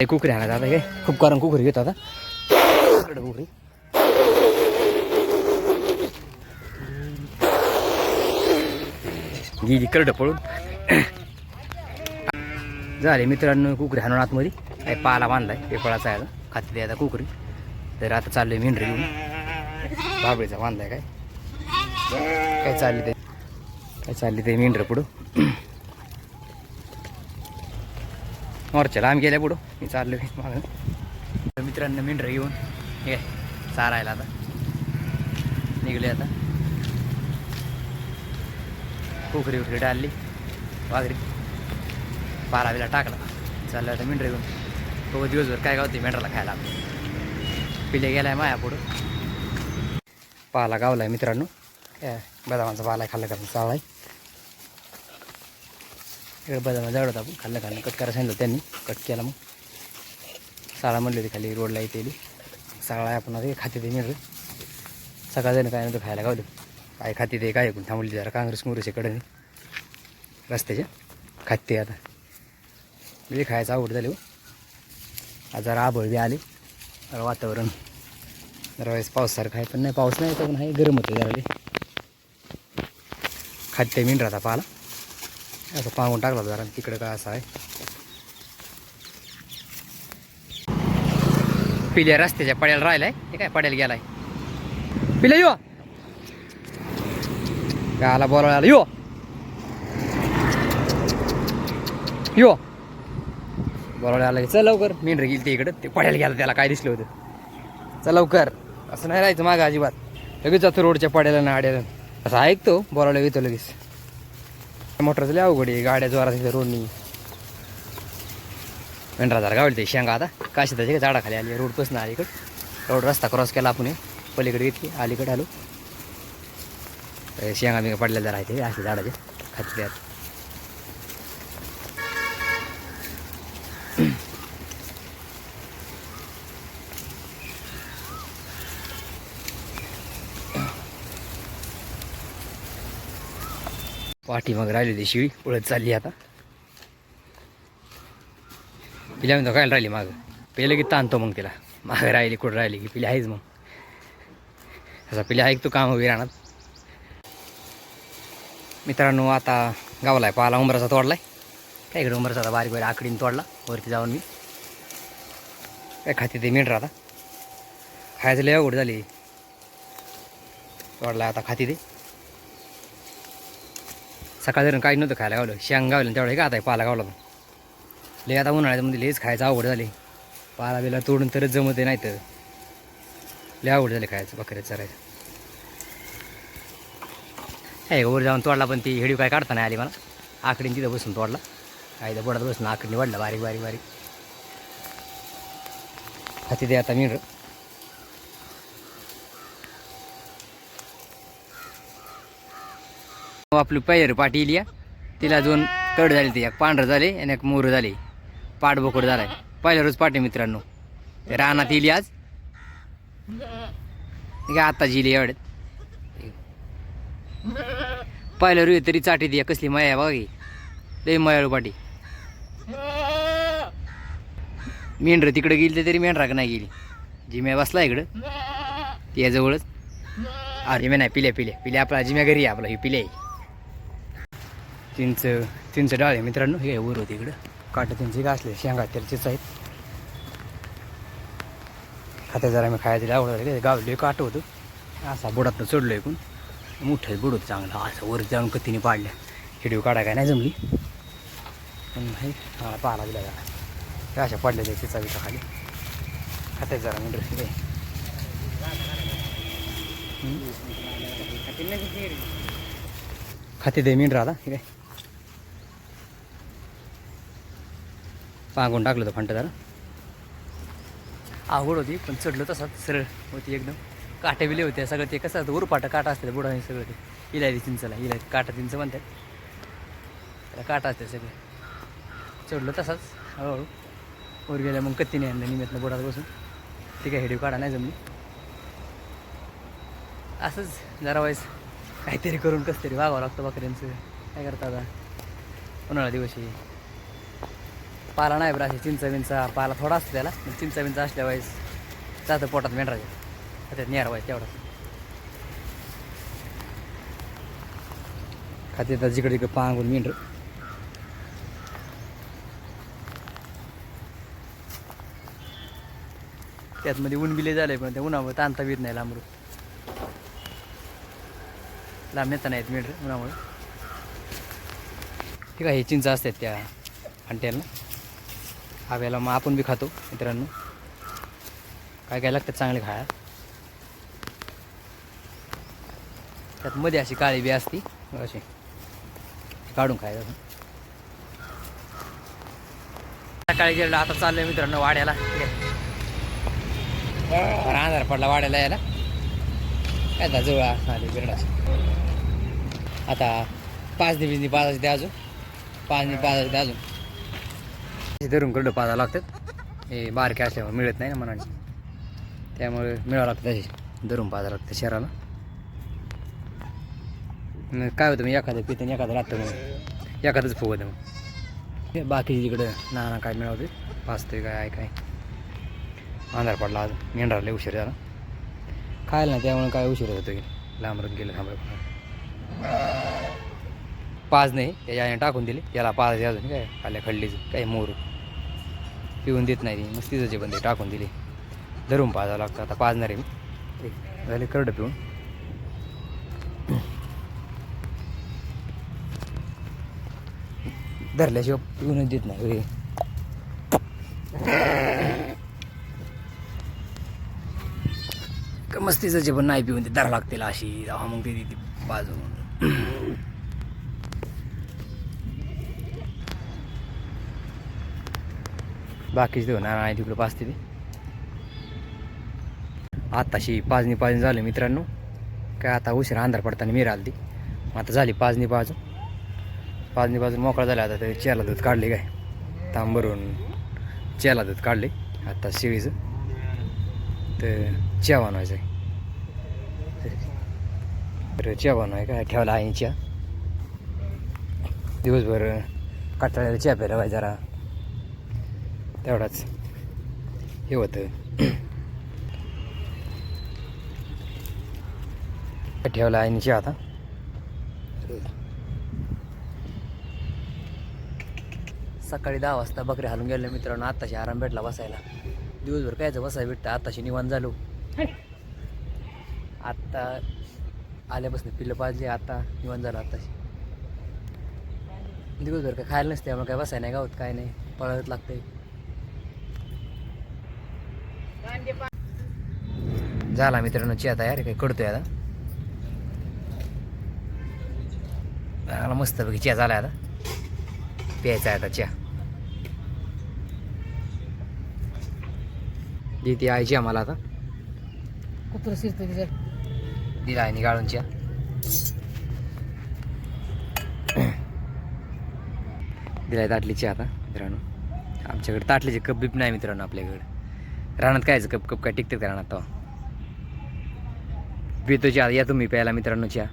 हे कुकरी आणा दादा काय खूप कारण कुकरी घेतो आता. कुकरी कुकरी गेली करडं पळून. झाले मित्रांनो कुकरी हाणून आतमध्ये. काय पाला बांधलाय पेपळाचा आहे आता. खाते ते आता कुकरी. तर आता चाललोय मेंढरी घेऊन. बाबळीचा बांधलाय काय. काय चालली ते? काय चालली ते मेंढरं पुढं? मोर्चाला आम्ही गेल्या पुढं. मी चाललो मागं. तर मित्रांनो मेंढरं घेऊन हे चारायला आता. निघले आता. पोखरी उखरी डालली. वाघरी. पारा बिला टाकला. चाललं आता मेंढरं घेऊन. तो दिवसभर काय गावते मेंढराला खायला. पिले गेलाय माया पुढं. पाला गावलाय मित्रांनो. काय बदामाचा पाला खाल्ला का चावलाय. इकडे बदामा जवळ आपण खाल्लं खाल्लं. कट करायला सांगितलं त्यांनी. कट केला मग. साळा म्हणली होती खाली रोडला येते साळा आपण आता खाते ते मिळलं सकाळ जाणं काय नव्हतं खायला गावलं काय खाते ते काय ऐकून थांबली जरा. काँग्रेस मुंग्रेसच्या रस्त्याच्या खाते आता. म्हणजे खायचं आवड झाली हो. आज जरा आभळ बी आले. जरा वातावरण. जरा वेळेस पावसासारखं आहे पण नाही पाऊस नाही पण आहे गरम होतं जरा ते खाते मिन राहता पाला. असं पाहून टाकला होता जरा तिकडं काय असं आहे. पिल्या रस्त्याच्या पड्याला राहिलाय हे काय पड्याला गेलाय? पिल्या यो! गाला बोलायला यो! यो! बोलायला आला की चल लवकर. मेंढर गेली ते इकडं ते पड्याला गेला त्याला काय दिसलं होतं? चल लवकर. असं नाही राहायचं मागं अजिबात. लगेच जातो रोडच्या पड्याला ना आड्याला. असं ऐकतो बोलायला येतो लगेच. मोटरचं लय अवघड आहे गाड्या जोरात तिथे रोडनी. मेंढरा जरा गावली ते शेंगा आता. काशी त्याच्या झाडाखाली आली रोड पसन आली रोड रस्ता क्रॉस केला आपण पलीकडे घेतली अलीकडे आलो. तर शेंगा बिंगा पडलेल्या राहते असे झाडाचे खातले पाठी मग राहिली शिळी पळत चालली आता. पिल्या म्हणतो काय राहिली मागं? पहिलं की ताणतो मग तिला. मागं राहिली कुठं राहिली की पिल्या आहेच मग. असा पिल्या ऐकतो काम वगैरे आणत मित्रांनो आता गावाला आहे पाहिला उंबराचा तोडलाय. काय इकडे उंबराचा आता बारीक बारीक आकडीने तोडला वरती जाऊन मी. काय खाते ते मीठ आता खायचं लय अवघड झाली. तोडलाय आता खाते ते. सकाळ जर काही नव्हतं खायला गावलं. शेंग गावलं तेवढं का आता पाला गावला लय आता उन्हाळ्यामध्ये लयच खायचं अवघड झाली. पाला बिला तोडून तरच जमते नाही तर लय अवघड झाली खायचं बकऱ्या चरायचं. आहे वर जाऊन तोडला पण ती हेडी काय काढता नाही आली मला. आकडीन तिथं बसून तोडला. काय तर बोडात बसून आकडीने वाढला बारीक बारीक बारीक. हाती दे आता मी. आपली पायर पाठी इली तिला दोन कड झाले ते एक पांढरं झाले आणि एक मोर झाले. पाठ बोकड झालाय. पहिल्या रोज पाठी मित्रांनो. ते रानात इली आज. आता जिली एवढ्यात पहिल्या रुई तरी चाटी दी कसली माया बघा लई मायाळू पाठी मेंढर तिकडे गेली तरी मेंढराक नाही गेली. जिम्या बसला इकडं. त्याजवळच अरे मी नाही पिल्या पिल्या. पिल्या आपला जिम्या घरी आपला ही पिल्या आहे. चिंच चिंच डाळ आहे मित्रांनो. हे वर होते इकडं. काट चिंच घासले शेंगा त्याचेच आहेत. खाता जरा मी खायचं आवडत गावले. काट होतं. असा बुडातनं चढलो ऐकून मोठं बुड होतं चांगलं. असं वर जाऊन कतीने पाडल्या. हिडिओ काढा काय नाही जमली. पण हे हा पाहा लागला जरा. हे अशा पडल्या त्या चिचा खाली. खात्या जरा मी ड्रेस खाते दे मीन राहता ठीक काय पांगून टाकलं होतं फंट जरा. आवड होती पण चढलो तसाच सरळ होती एकदम. काटे बिले होते सगळं ते कसं असतं उरपाटा काटा असते बुडा सगळं ते. इलायची चिंचला इलाय काटा चिंच म्हणतात. त्याला काटा असते सगळे. चढलो तसाच हळूहळू. वर गेल्या मग कत्तीने आणलं निमित्तनं बुडात बसून. ते काय हेडिओ काढा नाही जमली. असंच जरा वाईस काहीतरी करून कसं तरी वागावं लागतं बकऱ्यांचं. काय करता आता? उन्हाळा दिवशी पाला नाही बरं अशी चिंच पाला थोडा असतो त्याला. पण चिंच असल्या जातं पोटात मेंढराच्या त्यात नेर व्हायचं तेवढा. खाते तर जिकडे तिकडे पांगून मेंढर. त्यात मध्ये ऊन बिले झाले पण त्या उन्हामुळे ताणता बीत नाही लांबरू लांब नेता नाहीत मेंढर उन्हामुळे. ठीक आहे हे चिंच असतात त्या अंट्याला हव्याला मग आपण बी खातो मित्रांनो. काय काय लागतात चांगले खाया त्यात मध्ये अशी काळी बी असती अशी. काढून खायला. सकाळी गेलं आता चाललोय मित्रांनो वाड्याला. आधार पडला वाड्याला यायला. काय आता जवळ आले बिरडाची आता पाच दिवस पाच द्या अजून. पाच दिवस पाच द्या अजून. हे धरून कडं पाजा लागतात. हे बारके असल्यामुळे मिळत नाही ना मनाने. त्यामुळे मिळावं लागतं असे धरून पाजा लागतं शहराला. मग काय होतं मग एखादं पितं एखादं राहतं मग. एखादंच फुगवतं मग. हे इकडं ना ना काय मिळवते पाचतोय काय आहे काय. आंधार पडला आज मेंढराला लय उशीर झाला. खायला नाही त्यामुळे काय उशीर होतो की लांबरत गेलं थांबलं. पाच नाही त्याच्या आईने टाकून दिले. याला पाच अजून काय? खाल्ल्या खडलीचं काय मोर पिऊन देत नाही. ती मग तिचं पण ते टाकून दिले. धरून पाजावं लागतं. आता पाजणार आहे मी. झाले करडं पिऊन. धरल्याशिवाय पिऊनच देत नाही होय. का मस्तीचं जेवण नाही पिऊन ते धरा लागतील अशी. मग ते ती बाकीचे देऊ ना नाही तिकडे पाचते ते. आताशी पाजणी पाजणी झालं मित्रांनो. काय आता उशिरा अंधार पडताना मिरा मग आता झाली पाजणी पाजून. पाजणी पाजून मोकळा झाला आता ते चेला दूध काढले काय? तांबरून चेला दूध काढले. आता शिळीचं. तर चहा बनवायचं आहे. तर चहा बनवाय काय? ठेवला आहे चहा. दिवसभर कटाळ्याला चहा प्यायला जरा. तेवढाच. हे होतं. ठेवला आहे चहा आता. सकाळी दहा वाजता बकरी हालून गेल्या मित्रांनो आत्ताशी आराम भेटला बसायला. दिवसभर कायचं बसायला भेटतं आत्ताशी निवांत झालो. आत्ता आल्यापासून पिल्लं पाजली आता निवांत झालं आत्ताशी. दिवसभर काय खायला नसते मग काय बसाय नाही गावत काय नाही. पळत लागतंय. झाला मित्रांनो चहा तयार काही कडतोय आता. मस्त पैकी चहा झाला आता. प्यायचा आहे आता चहा. ती आईची आम्हाला आता. कुत्र शिरतं दिला आहे गाळून चहा. दिलाय ताटली चहा आता मित्रांनो. आमच्याकडे ताटलीचे कप बिप नाही मित्रांनो आपल्याकडे. रानात कायचं कप कप काय टिकतात का रानात बी पितो चहा या तुम्ही प्यायला मित्रांनो चहा